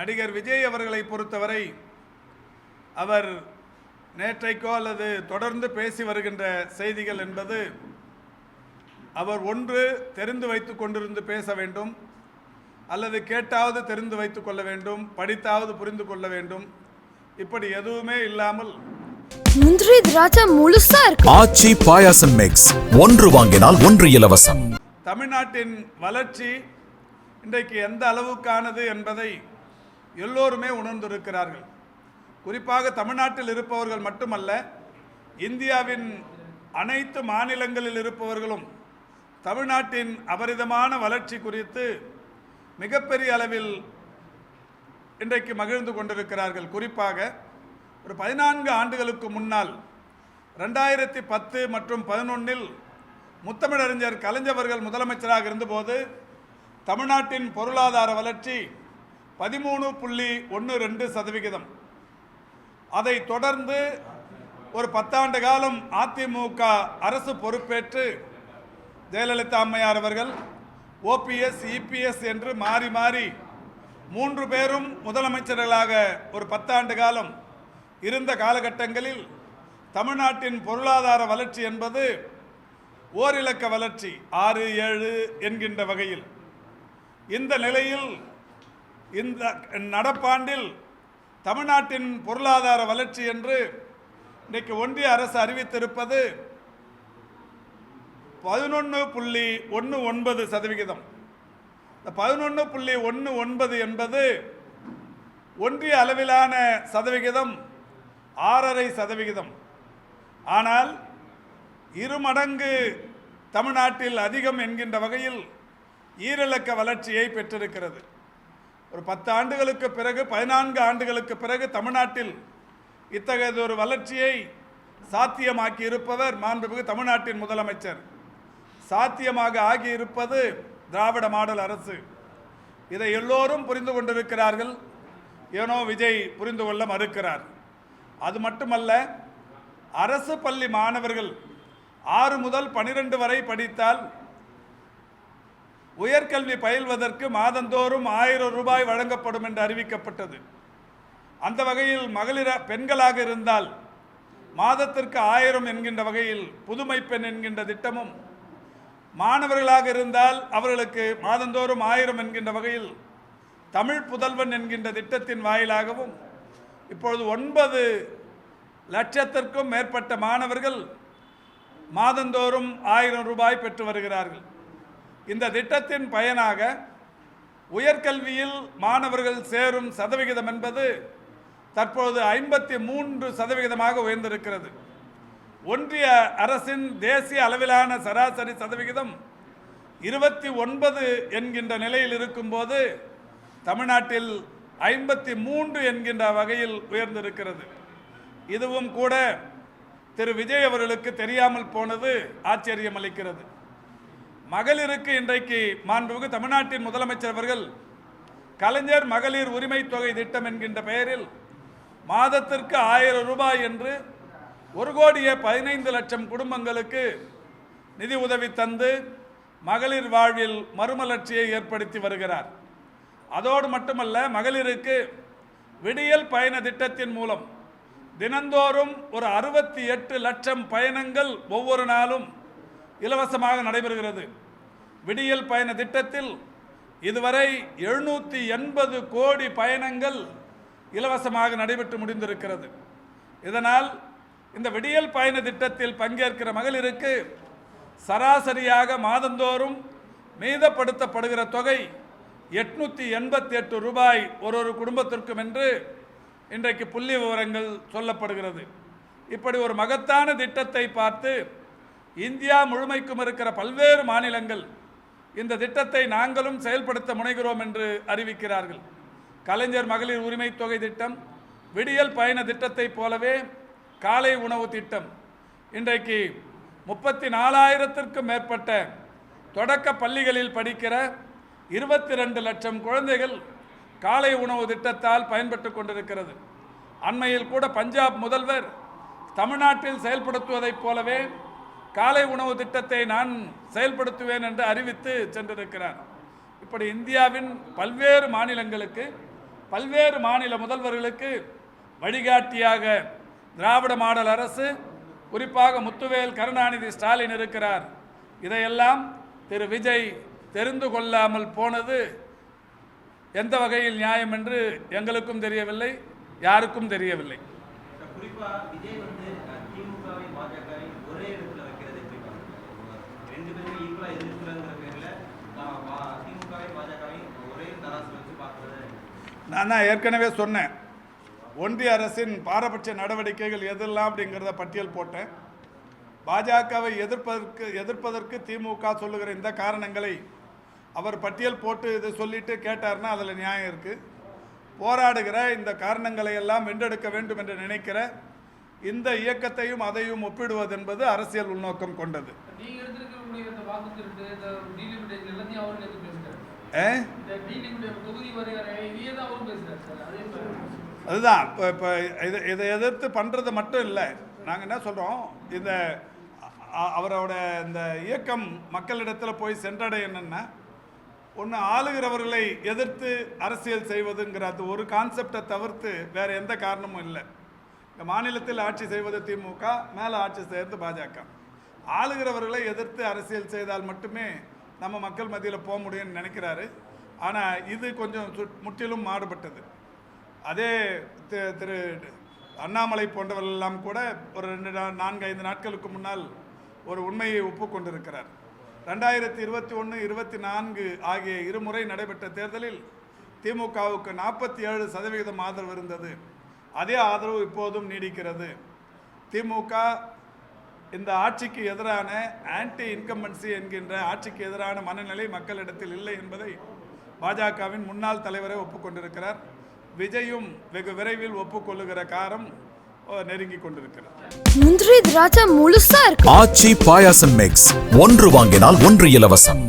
நடிகர் விஜய் அவர்களை பொறுத்தவரை அவர் நேற்றைக்கோ அல்லது தொடர்ந்து பேசி வருகின்ற செய்திகள் என்பது அவர் ஒன்று தெரிந்து வைத்து கொண்டிருந்து பேச வேண்டும் அல்லது கேட்டாவது தெரிந்து வைத்துக் கொள்ள வேண்டும் படித்தாவது புரிந்து கொள்ள வேண்டும். இப்படி எதுவுமே இல்லாமல் முந்திரி திராட்சை முழுசா இருக்கு. ஆச்சி பாயாசம் மிக்ஸ் ஒன்று வாங்கினால் ஒன்று இலவசம். தமிழ்நாட்டின் வளர்ச்சி இன்றைக்கு எந்த அளவுக்கானது என்பதை எல்லோருமே உணர்ந்திருக்கிறார்கள். குறிப்பாக தமிழ்நாட்டில் இருப்பவர்கள் மட்டுமல்ல இந்தியாவின் அனைத்து மாநிலங்களில் இருப்பவர்களும் தமிழ்நாட்டின் அபரிதமான வளர்ச்சி குறித்து மிகப்பெரிய அளவில் இன்றைக்கு மகிழ்ந்து கொண்டிருக்கிறார்கள். குறிப்பாக ஒரு பதினான்கு ஆண்டுகளுக்கு முன்னால் ரெண்டாயிரத்தி பத்து மற்றும் பதினொன்றில் முத்தமிழறிஞர் கலைஞர்கள் முதலமைச்சராக இருந்தபோது தமிழ்நாட்டின் பொருளாதார வளர்ச்சி பதிமூணு புள்ளி ஒன்று ரெண்டு சதவிகிதம். அதை தொடர்ந்து ஒரு பத்தாண்டு காலம் அதிமுக அரசு பொறுப்பேற்று ஜெயலலிதா அம்மையார் அவர்கள் ஓபிஎஸ் இபிஎஸ் என்று மாறி மாறி மூன்று பேரும் முதலமைச்சர்களாக ஒரு பத்தாண்டு காலம் இருந்த காலகட்டங்களில் தமிழ்நாட்டின் பொருளாதார வளர்ச்சி என்பது ஓரிலக்க வளர்ச்சி ஆறு ஏழு என்கின்ற வகையில். இந்த நிலையில் இந்த நடப்பாண்டில் தமிழ்நாட்டின் பொருளாதார வளர்ச்சி என்று இன்றைக்கு ஒன்றிய அரசு அறிவித்திருப்பது பதினொன்று புள்ளி ஒன்று ஒன்பது சதவிகிதம். இந்த பதினொன்று புள்ளி ஒன்று ஒன்பது என்பது ஒன்றிய அளவிலான சதவிகிதம் ஆறரை சதவிகிதம். ஆனால் இருமடங்கு தமிழ்நாட்டில் அதிகம் என்கின்ற வகையில் ஈரிலக்க வளர்ச்சியை பெற்றிருக்கிறது. ஒரு பத்து ஆண்டுகளுக்கு பிறகு பதினான்கு ஆண்டுகளுக்கு பிறகு தமிழ்நாட்டில் இத்தகைய ஒரு வளர்ச்சியை சாத்தியமாக்கி இருப்பவர் மாண்புமிகு தமிழ்நாட்டின் முதலமைச்சர். சாத்தியமாக ஆகியிருப்பது திராவிட மாடல் அரசு. இதை எல்லோரும் புரிந்து கொண்டிருக்கிறார்கள். ஏனோ விஜய் புரிந்து கொள்ள மறுக்கிறார். அது மட்டுமல்ல அரசு பள்ளி மாணவர்கள் ஆறு முதல் பனிரெண்டு வரை படித்தால் உயர்கல்வி பயில்வதற்கு மாதந்தோறும் ஆயிரம் ரூபாய் வழங்கப்படும் என்று அறிவிக்கப்பட்டது. அந்த வகையில் மகளிர பெண்களாக இருந்தால் மாதத்திற்கு ஆயிரம் என்கின்ற வகையில் புதுமை பெண் என்கின்ற திட்டமும் மாணவர்களாக இருந்தால் அவர்களுக்கு மாதந்தோறும் ஆயிரம் என்கின்ற வகையில் தமிழ் புதல்வன் என்கின்ற திட்டத்தின் வாயிலாகவும் இப்பொழுது ஒன்பது லட்சத்திற்கும் மேற்பட்ட மாணவர்கள் மாதந்தோறும் ஆயிரம் ரூபாய் பெற்று வருகிறார்கள். இந்த திட்டத்தின் பயனாக உயர்கல்வியில் மாணவர்கள் சேரும் சதவிகிதம் என்பது தற்போது ஐம்பத்தி மூன்று சதவிகிதமாக உயர்ந்திருக்கிறது. ஒன்றிய அரசின் தேசிய அளவிலான சராசரி சதவிகிதம் இருபத்தி ஒன்பது என்கின்ற நிலையில் இருக்கும்போது தமிழ்நாட்டில் ஐம்பத்தி மூன்று என்கின்ற வகையில் உயர்ந்திருக்கிறது. இதுவும் கூட திரு. விஜய் அவர்களுக்கு தெரியாமல் போனது ஆச்சரியம் அளிக்கிறது மகளிருக்கு இன்றைக்கு மாண்புமிகு தமிழ்நாட்டின் முதலமைச்சர் அவர்கள் கலைஞர் மகளிர் உரிமை தொகை திட்டம் என்கின்ற பெயரில் மாதத்திற்கு ஆயிரம் ரூபாய் என்று ஒரு கோடியே பதினைந்து லட்சம் குடும்பங்களுக்கு நிதி உதவி தந்து மகளிர் வாழ்வில் மறுமலர்ச்சியை ஏற்படுத்தி வருகிறார். அதோடு மட்டுமல்ல மகளிருக்கு விடியல் பயண திட்டத்தின் மூலம் தினந்தோறும் ஒரு அறுபத்தி எட்டு லட்சம் பயணங்கள் ஒவ்வொரு நாளும் இலவசமாக நடைபெறுகிறது. விடியல் பயண திட்டத்தில் இதுவரை எழுநூற்றி எண்பது கோடி பயணங்கள் இலவசமாக நடைபெற்று முடிந்திருக்கிறது. இதனால் இந்த விடியல் பயண திட்டத்தில் பங்கேற்கிற மகளிருக்கு சராசரியாக மாதந்தோறும் மீதப்படுத்தப்படுகிற தொகை எட்நூற்றி எண்பத்தி எட்டு ரூபாய் ஒரு ஒரு குடும்பத்திற்கும் என்று இன்றைக்கு புள்ளி விவரங்கள் சொல்லப்படுகிறது. இப்படி ஒரு மகத்தான திட்டத்தை பார்த்து இந்தியா முழுமைக்கும் இருக்கிற பல்வேறு மாநிலங்கள் இந்த திட்டத்தை நாங்களும் செயல்படுத்த முனைகிறோம் என்று அறிவிக்கிறார்கள். கலைஞர் மகளிர் உரிமை தொகை திட்டம் விடியல் பயண திட்டத்தைப் போலவே காலை உணவு திட்டம். இன்றைக்கு முப்பத்தி நாலாயிரத்திற்கும் மேற்பட்ட தொடக்க பள்ளிகளில் படிக்கிற இருபத்தி ரெண்டு லட்சம் குழந்தைகள் காலை உணவு திட்டத்தால் பயன்பட்டு கொண்டிருக்கிறது. அண்மையில் கூட பஞ்சாப் முதல்வர் தமிழ்நாட்டில் செயல்படுத்துவதைப் போலவே காலை உணவு திட்டத்தை நான் செயல்படுத்துவேன் என்று அறிவித்து சென்றிருக்கிறார். இப்படி இந்தியாவின் பல்வேறு மாநிலங்களுக்கு பல்வேறு மாநில முதல்வர்களுக்கு வழிகாட்டியாக திராவிட மாடல் அரசு குறிப்பாக முத்துவேல் கருணாநிதி ஸ்டாலின் இருக்கிறார். இதையெல்லாம் திரு விஜய் தெரிந்து கொள்ளாமல் போனது எந்த வகையில் நியாயம் என்று எங்களுக்கும் தெரியவில்லை யாருக்கும் தெரியவில்லை. ரெண்டு பேருமே ஈக்குவலா எதிர்க்கிறங்கிற பேர்ல பா- பா- திமுகவை பாஜகவை ஒரே தராசு வச்சு பார்க்கறது. நான் தான் ஏற்கனவே சொன்னேன். ஒன்றிய அரசின் பாரபட்ச நடவடிக்கைகள் எதெல்லாம் அப்படிங்கிறத பட்டியல் போட்டேன். பாஜகவை எதிர்ப்பதற்கு எதிர்ப்பதற்கு திமுக சொல்லுகிற இந்த காரணங்களை அவர் பட்டியல் போட்டு இது சொல்லிட்டு கேட்டார்னா அதில் நியாயம் இருக்குது போராடுகிற இந்த காரணங்களை எல்லாம் வென்றெடுக்க வேண்டும் என்று நினைக்கிற இந்த இயக்கத்தையும் அதையும் ஒப்பிடுவது என்பது அரசியல் உள்நோக்கம் கொண்டது. அதுதான். இப்போ இப்போ இதை இதை எதிர்த்து பண்ணுறது மட்டும் இல்லை. நாங்கள் என்ன சொல்கிறோம் இந்த அவரோட இந்த இயக்கம் மக்களிடத்தில் போய் சென்றடையணுன்னா ஒன்று ஆளுகிறவர்களை எதிர்த்து அரசியல் செய்வதுங்கிற அந்த ஒரு கான்செப்டை தவிர்த்து வேறு எந்த காரணமும் இல்லை. இந்த மாநிலத்தில் ஆட்சி செய்வது திமுக மேலே ஆட்சி செய்வது பாஜக. ஆளுகிறவர்களை எதிர்த்து அரசியல் செய்தால் மட்டுமே நம்ம மக்கள் மத்தியில் போக முடியும்னு நினைக்கிறாரு. ஆனால் இது கொஞ்சம் முற்றிலும் மாறுபட்டது. அதே தி- திரு அண்ணாமலை போன்றவர்களெல்லாம் கூட ஒரு ரெண்டு நான்கு ஐந்து நாட்களுக்கு முன்னால் ஒரு உண்மையை ஒப்புக்கொண்டிருக்கிறார் ரெண்டாயிரத்தி இருபத்தி ஒன்று இருபத்தி நான்கு ஆகிய இருமுறை நடைபெற்ற தேர்தலில் திமுகவுக்கு நாற்பத்தி ஏழு சதவிகிதம் ஆதரவு இருந்தது. அதே ஆதரவு இப்போதும் நீடிக்கிறது. திமுக இந்த ஆட்சிக்கு எதிரான ஆன்டி இன்கம்பன்சி என்கின்ற ஆட்சிக்கு எதிரான மனநிலை மக்களிடத்தில் இல்லை என்பதை பாஜகவின் முன்னாள் தலைவரே ஒப்புக்கொண்டிருக்கிறார். விஜயும் வெகு விரைவில் ஒப்புக்கொள்ளுகிற காரம் அஹ், நெருங்கிக் கொண்டிருக்கிறார் முந்திரி திராட்சை முழுசா இருக்கு. ஆச்சி பாயாசம் மிக்ஸ் ஒன்று வாங்கினால் ஒன்று இலவசம்.